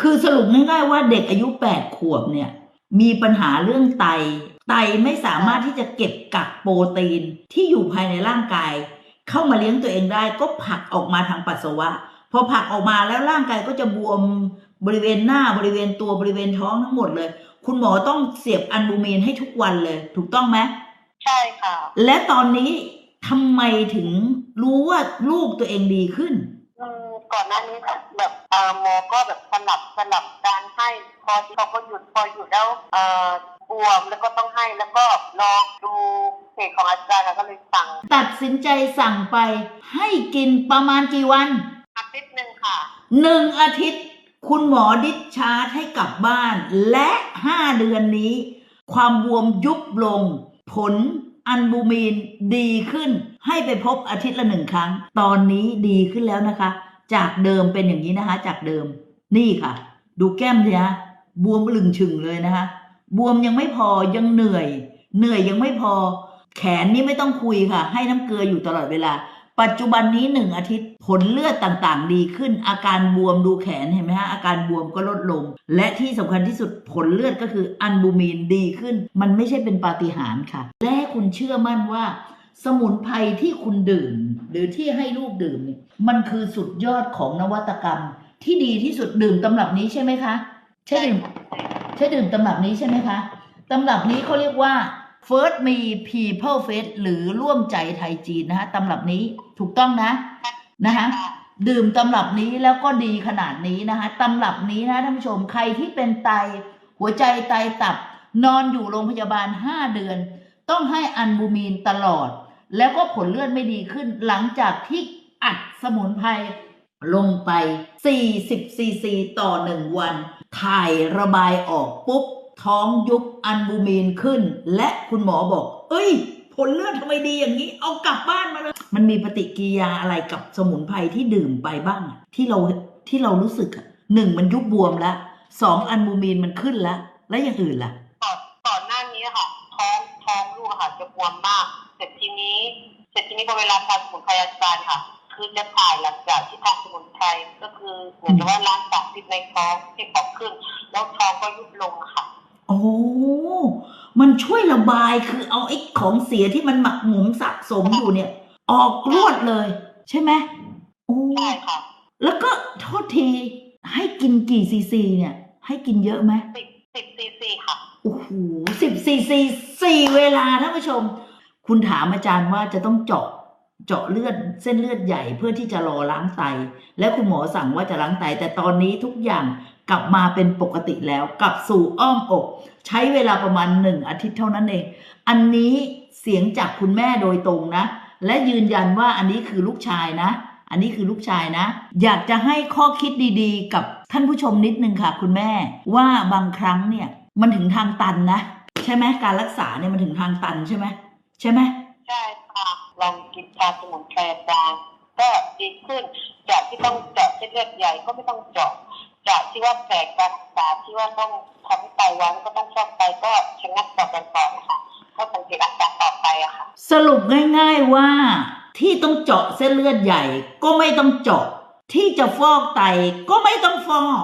คือสรุปง่ายๆว่าเด็กอายุ8ขวบเนี่ย มีปัญหาเรื่องไต ไตไม่สามารถที่จะเก็บกักโปรตีนที่อยู่ภายในร่างกาย เข้ามาเลี้ยงตัวเองได้ก็ผลักออกมาทางปัสสาวะ พอผลักออกมาแล้วร่างกายก็จะบวมบริเวณหน้าบริเวณตัวบริเวณท้องทั้งหมดเลย คุณหมอต้องเสียบอันบูมีนให้ทุกวันเลย ถูกต้องไหมใช่ค่ะ และตอนนี้ทำไมถึงรู้ว่าลูกตัวเองดีขึ้นอืม ก่อนหน้านี้ค่ะแบบเอ่อหมอก็แบบสลับสลับการให้พอที่เขาก็หยุดพอหยุดแล้วเอ่อบวมแล้วก็ต้องให้แล้วก็ลองดูเพจของอาจารย์แล้วก็เลยสั่ง ตัดสินใจสั่งไป ให้กินประมาณกี่วันอาทิตย์หนึ่งค่ะหนึ่งอาทิตย์ คุณหมอดิชชาร์จให้กลับบ้าน และห้าเดือนนี้ ความบวมยุบลง ผลอันบูมีนดีขึ้น ให้ไปพบอาทิตย์ละหนึ่งครั้ง ตอนนี้ดีขึ้นแล้วนะคะ จากเดิมเป็นอย่างนี้นะคะ จากเดิม นี่ค่ะ ดูแก้มสิฮะบวมลึงชึงเลยนะคะ บวมยังไม่พอยังเหนื่อย เหนื่อยยังไม่พอ แขนนี่ไม่ต้องคุยค่ะ ให้น้ำเกลืออยู่ตลอดเวลา ปัจจุบันนี้หนึ่งอาทิตย์ผลเลือดต่างๆ ดีขึ้น อาการบวมดูแขนเห็นไหมฮะอาการบวมก็ลดลง และที่สำคัญที่สุดผลเลือดก็คืออันบูมีนดีขึ้น มันไม่ใช่เป็นปาฏิหาริย์ค่ะ และให้คุณเชื่อมั่นว่า สมุนไพรที่คุณดื่ม หรือที่ให้ลูกดื่มเนี่ยมันคือสุดยอดของนวัตกรรม ที่ดีที่สุดดื่มตำรับนี้ใช่ไหมคะ ใช่ดื่มใช่ดื่มตำรับนี้ใช่ไหมคะตำรับนี้เขาเรียกว่า First Me People Fest หรือร่วมใจไทยจีนนะคะตำรับนี้ถูกต้องนะนะคะดื่มตำรับนี้แล้วก็ดีขนาดนี้นะคะตำรับนี้นะท่านผู้ชมใครที่เป็นไต หัวใจไตตับนอนอยู่โรงพยาบาล 5 เดือน ต้องให้อันบูมีนตลอด แล้วก็ผลเลือดไม่ดีขึ้นหลังจากที่อัดสมุนไพรลงไป 40ซีซีต่อ 1 วัน ถ่ายระบายออกปุ๊บ ท้องยุบอันบูมีนขึ้น และคุณหมอบอก เอ้ย ผลเลือดทำไมดีอย่างนี้ เอากลับบ้านมาเลย มันมีปฏิกิริยาอะไรกับสมุนไพรที่ดื่มไปบ้าง ที่เราที่เรารู้สึกอะหนึ่งมันยุบบวมแล้วสองอันบูมีนมันขึ้นแล้ว แล้วอย่างอื่นล่ะก่อนก่อนหน้านี้ค่ะท้องท้องลูกค่ะจะบวมมาก เสร็จทีนี้ เสร็จที นี้พอเวลาทานสมุนไพรอาจารย์ค่ะ คือจะถ่ายหลังจากที่ทานสมุนไพรก็คือเหมือนกับว่าล้างสารพิษในท้องที่ออกขึ้น แล้วท้องก็ยุบลงอะค่ะ โอ้มันช่วยระบายคือเอาไอ้ของเสียที่มันหมักหมมสะสมอยู่เนี่ย ออกรวดเลย ใช่ไหมโอ้ใช่ค่ะ แล้วก็โทษทีให้กินกี่ซีซี เนี่ย ให้กินเยอะไหมสิบสิบซีซีค่ะโอ้โหสิบซีซีสี่เวลาท่านผู้ชม คุณถามอาจารย์ว่าจะต้องเจาะเจาะเลือดเส้นเลือดใหญ่เพื่อที่จะรอล้างไต และคุณหมอสั่งว่าจะล้างไต แต่ตอนนี้ทุกอย่างกลับมาเป็นปกติแล้วกลับสู่อ้อมอก ใช้เวลาประมาณหนึ่งอาทิตย์เท่านั้นเอง อันนี้เสียงจากคุณแม่โดยตรงนะ และยืนยันว่าอันนี้คือลูกชายนะ อันนี้คือลูกชายนะ อยากจะให้ข้อคิดดีๆ กับท่านผู้ชมนิดนึงค่ะ คุณแม่ ว่าบางครั้งเนี่ยมันถึงทางตันนะ ใช่ไหมการรักษาเนี่ยมันถึงทางตันใช่ไหม ใช่ไหมใช่ค่ะลองกินชาสมุนไพรอาจารย์ก็ดีขึ้นจากที่ต้องเจาะเส้นเลือดใหญ่ก็ไม่ต้องเจาะจากที่ว่าแผลการรักษาที่ว่าต้องทำให้ไตวายแล้วก็ต้องฟอกไตก็ชะงักต่อกันต่อนะคะก็สังเกตอาการต่อไปอะค่ะ สรุปง่าย ๆว่า ที่ต้องเจาะเส้นเลือดใหญ่ ก็ไม่ต้องเจาะที่จะฟอกไตก็ไม่ต้องฟอก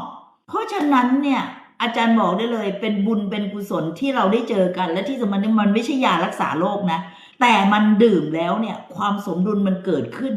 เพราะฉะนั้นเนี่ย อาจารย์บอกได้เลย เป็นบุญเป็นกุศลที่เราได้เจอกัน และที่สำคัญเนี่ยมันไม่ใช่ยารักษาโรคนะ แต่มันดื่มแล้วเนี่ย ความสมดุลมันเกิดขึ้น